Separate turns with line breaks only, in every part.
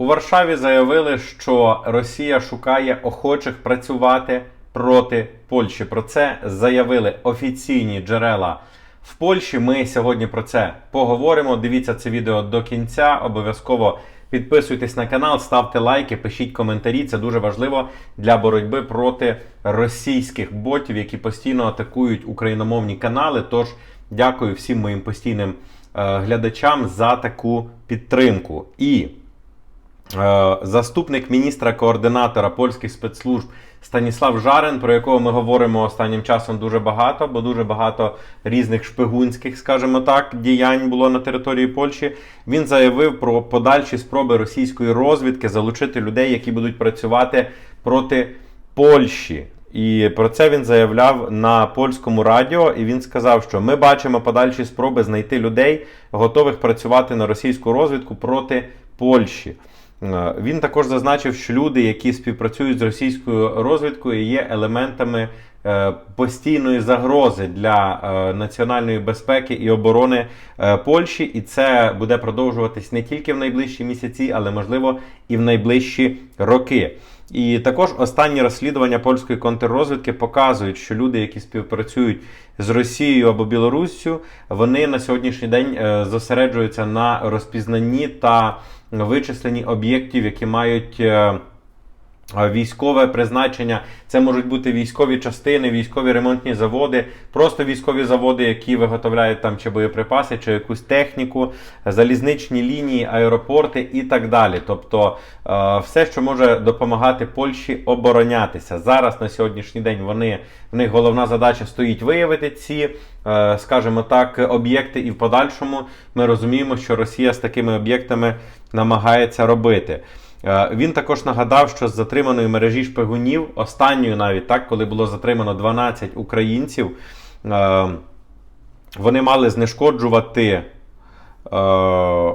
У Варшаві заявили, що Росія шукає охочих працювати проти Польщі. Про це заявили офіційні джерела в Польщі. Ми сьогодні про це поговоримо. Дивіться це відео до кінця. Обов'язково підписуйтесь на канал, ставте лайки, пишіть коментарі. Це дуже важливо для боротьби проти російських ботів, які постійно атакують україномовні канали. Тож дякую всім моїм постійним е, глядачам за таку підтримку. І заступник міністра координатора польських спецслужб Станіслав Жарен, про якого ми говоримо останнім часом дуже багато, бо дуже багато різних шпигунських, скажімо так, діянь було на території Польщі. Він заявив про подальші спроби російської розвідки залучити людей, які будуть працювати проти Польщі. І про це він заявляв на польському радіо. І він сказав, що ми бачимо подальші спроби знайти людей, готових працювати на російську розвідку проти Польщі. Е, Він також зазначив, що люди, які співпрацюють з російською розвідкою, є елементами е, постійної загрози для е, національної безпеки і оборони Польщі, і це буде продовжуватись не тільки в найближчі місяці, але можливо і в найближчі роки. І також останні розслідування польської контррозвідки показують, що люди, які співпрацюють з Росією або Білоруссю, вони на сьогоднішній день е, зосереджуються на розпізнанні та вичисленні об'єктів, які мають. Військове призначення, це можуть бути військові частини, військові ремонтні заводи, просто військові заводи, які виготовляють там чи боєприпаси, чи якусь техніку, залізничні лінії, аеропорти і так далі. Тобто е, все, що може допомагати Польщі оборонятися. Зараз на сьогоднішній день вони в них головна задача стоїть виявити ці, е, скажімо так, об'єкти, і в подальшому ми розуміємо, що Росія з такими об'єктами намагається робити. Е, Він також нагадав, що з затриманої мережі шпигунів, останньою навіть так, коли було затримано 12 українців, е, вони мали знешкоджувати. е,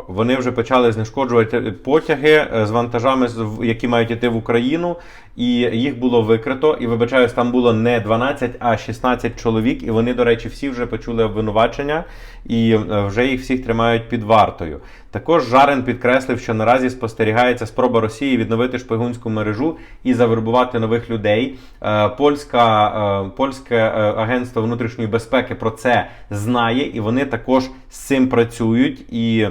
Вони вже почали знешкоджувати потяги з вантажами, які мають йти в Україну, і їх було викрито. І вибачаюсь, там було не 12, а 16 чоловік. І вони, до речі, всі вже почули обвинувачення і вже їх всіх тримають під вартою. Також Жарен підкреслив, що наразі спостерігається спроба Росії відновити шпигунську мережу і завербувати нових людей. Е, Польська, е, польське е, агентство внутрішньої безпеки про це знає, і вони також з цим працюють. І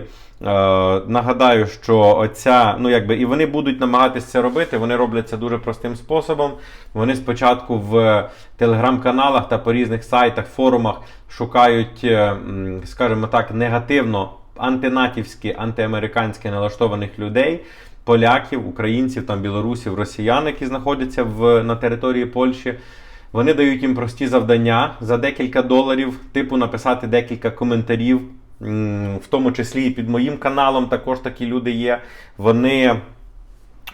нагадаю, що оця, ну якби і вони будуть намагатися це робити. Вони роблять це дуже простим способом. Вони спочатку в телеграм-каналах та по різних сайтах, форумах шукають, скажімо так, негативно антинатівські, антиамериканськи налаштованих людей. Поляків, українців, там білорусів, росіян, які знаходяться в, на території Польщі. Вони дають їм прості завдання за декілька доларів, типу написати декілька коментарів, в тому числі і під моїм каналом також такі люди є. Вони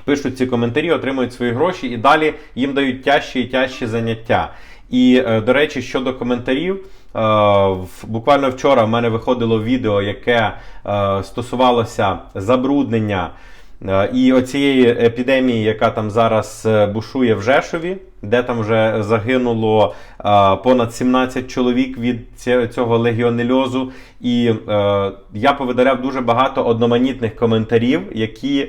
пишуть ці коментарі, отримують свої гроші і далі їм дають тяжчі і тяжчі заняття. І, е, до речі, щодо коментарів, е, буквально вчора в мене виходило відео, яке е, стосувалося забруднення і оцієї епідемії, яка там зараз бушує в Жешові, де там вже загинуло понад 17 чоловік від цього легіонельозу. І я повидаляв дуже багато одноманітних коментарів, які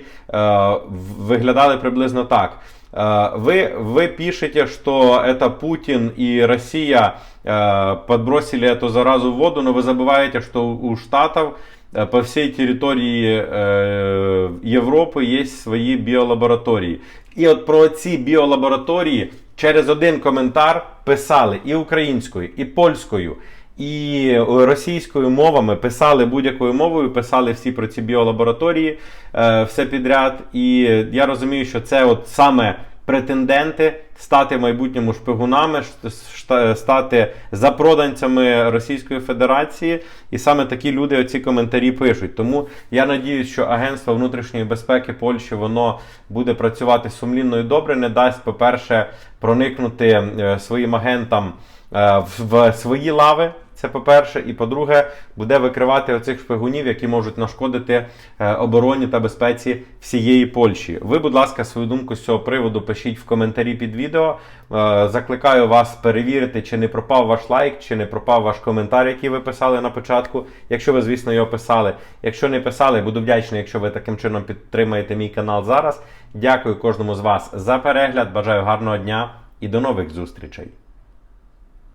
виглядали приблизно так. Э, Вы, вы пишете, что это Путин и Россия э, подбросили эту заразу в воду, но вы забываете, что у Штатов э, по всей территории э, Європи є свої біолабораторії. І от про ці біолабораторії через один коментар писали і українською, і польською. І російською мовами писали будь-якою мовою, писали всі про ці біолабораторії, е, все підряд. І я розумію, що це от саме претенденти стати майбутньому шпигунами, стати запроданцями Російської Федерації. І саме такі люди оці коментарі пишуть. Тому я надіюсь, що Агентство внутрішньої безпеки Польщі воно буде працювати сумлінно і добре, не дасть, по-перше, проникнути е, своїм агентам е, в свої лави. Це по-перше, і по-друге, буде викривати оцих шпигунів, які можуть нашкодити е, обороні та безпеці всієї Польщі. Ви, будь ласка, свою думку з цього приводу пишіть в коментарі під відео. Е, Закликаю вас перевірити, чи не пропав ваш лайк, чи не пропав ваш коментар, який ви писали на початку. Якщо ви, звісно, його писали. Якщо не писали, буду вдячний, якщо ви таким чином підтримаєте мій канал зараз. Дякую кожному з вас за перегляд. Бажаю гарного дня і до нових зустрічей.